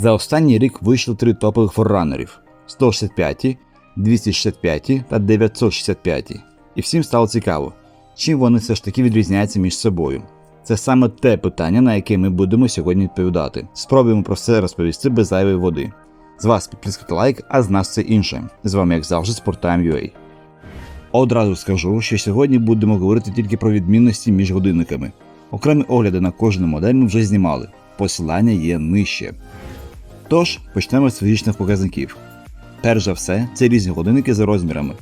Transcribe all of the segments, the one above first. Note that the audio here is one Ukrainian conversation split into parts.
За останній рік вийшло три топових форранерів 165, 265 та 965. І всім стало цікаво, чим вони все ж таки відрізняються між собою. Це саме те питання, на яке ми будемо сьогодні відповідати. Спробуємо про все розповісти без зайвої води. З вас підписка лайк, а з нас це інше. З вами, як завжди, Sporttime.ua. Одразу скажу, що сьогодні будемо говорити тільки про відмінності між годинниками. Окремі огляди на кожну модель ми вже знімали. Посилання є нижче. Тож, почнемо з фізичних показників. Перш за все, це різні годинники за розмірами.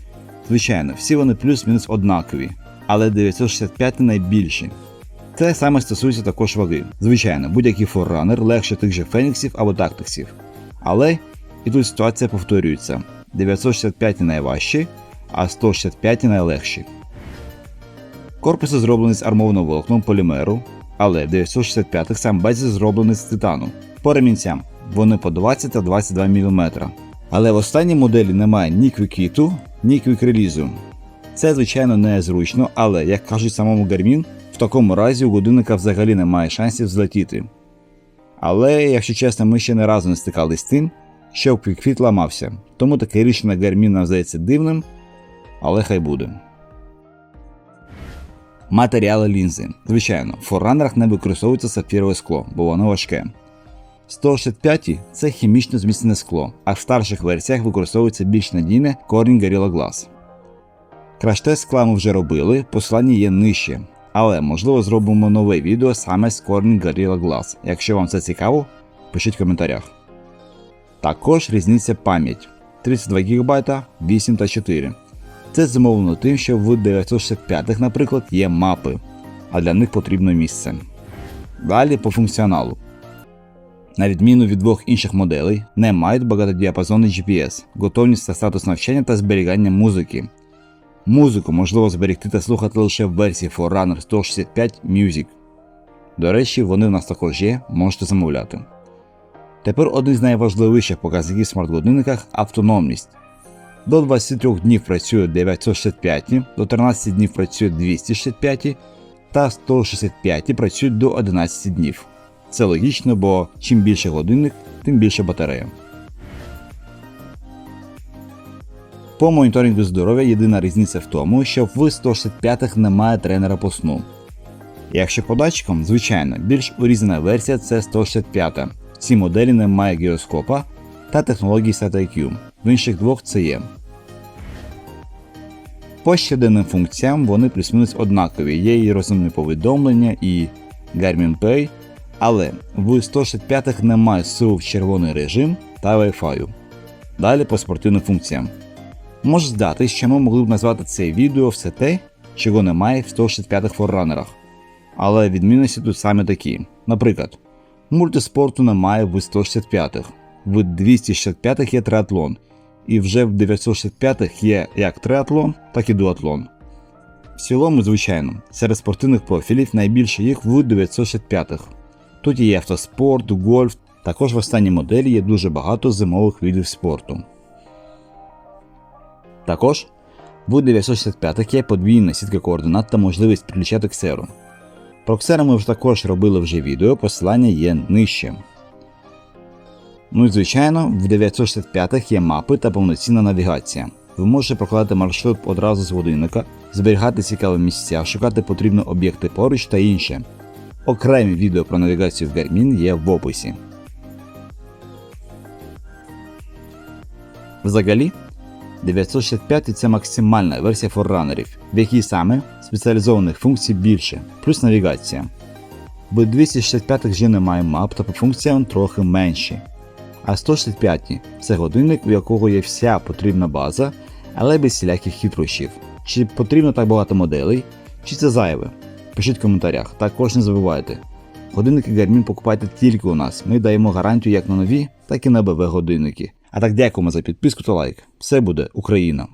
Звичайно, всі вони плюс-мінус однакові, але 965 найбільші. Це саме стосується також ваги. Звичайно, будь-який форранер легше тих же феніксів або тактиксів. Але і тут ситуація повторюється: 965 найважчі, а 165 найлегші. Корпуси зроблені з армованого волокном полімеру, але 965 сам безі зроблений з титану. По ремінцям вони по 20 та 22 мм. Але в останній моделі немає ні квікіту, ні квікрелізу. Це, звичайно, не зручно, але, як кажуть самому Garmin, в такому разі у годинника взагалі немає шансів злетіти. Але, якщо чесно, ми ще не разу не стикались з тим, що квікфіт ламався, тому таке рішення Garmin нам здається дивним, але хай буде. Матеріали лінзи. Звичайно, в форранерах не використовується сапфірове скло, бо воно важке. 165 це хімічно зміцнене скло, а в старших версіях використовується більш надійне Corning Gorilla Glass. Краш-тест скла ми вже робили, посилання є нижче. Але можливо зробимо нове відео саме з Corning Gorilla Glass. Якщо вам це цікаво, пишіть в коментарях. Також різниця пам'ять 32 ГБ, 8 та 4. Це зумовлено тим, що в 965, наприклад, є мапи, а для них потрібно місце. Далі по функціоналу. На відміну від двох інших моделей, не мають багатодіапазонний GPS, готовність та статус навчання та зберігання музики. Музику можливо зберегти та слухати лише в версії Forerunner 165 Music. До речі, вони в нас також є, можете замовляти. Тепер один з найважливіших показників в смарт-годинниках автономність. До 23 днів працює 965, до 13 днів працює 265 та 165 працюють до 11 днів. Це логічно, бо чим більше годинник, тим більше батарея. По моніторингу здоров'я єдина різниця в тому, що в 165-х немає тренера по сну. Якщо по датчикам, звичайно, більш урізана версія це 165. В цій моделі немає гіроскопа та технології SatIQ, в інших двох це є. По щоденним функціям вони плюс-мінус однакові, є і розумні повідомлення, і Garmin Pay, але в 165-х немає ссылок в червоний режим та Wi-Fi. Далі по спортивним функціям. Може здатись, що ми могли б назвати це відео все те, чого немає в 165-х форранерах. Але відмінності тут саме такі. Наприклад, мультиспорту немає в 165-х, в 265-х є триатлон, і вже в 965-х є як триатлон, так і дуатлон. В цілому, звичайно, серед спортивних профілів найбільше їх в 965-х. Тут є автоспорт, гольф, також в останній моделі є дуже багато зимових видів спорту. Також в 965 є подвійна сітка координат та можливість підключати ксеру. Про ксеру ми вже також робили вже відео, посилання є нижче. Ну і звичайно, в 965 є мапи та повноцінна навігація. Ви можете прокладати маршрут одразу з годинника, зберігати цікаві місця, шукати потрібні об'єкти поруч та інше. Окремі відео про навігацію в Garmin є в описі. Взагалі, 965 це максимальна версія форранерів, в якій саме спеціалізованих функцій більше, плюс навігація. В 265 вже немає мап та по функціям трохи менші. А 165 це годинник, у якого є вся потрібна база, але без всіляких хитрощів. Чи потрібно так багато моделей, чи це зайве? Пишіть в коментарях. Також не забувайте. Годинники Garmin покупайте тільки у нас. Ми даємо гарантію як на нові, так і на БВ годинники. А так дякуємо за підписку та лайк. Все буде Україна!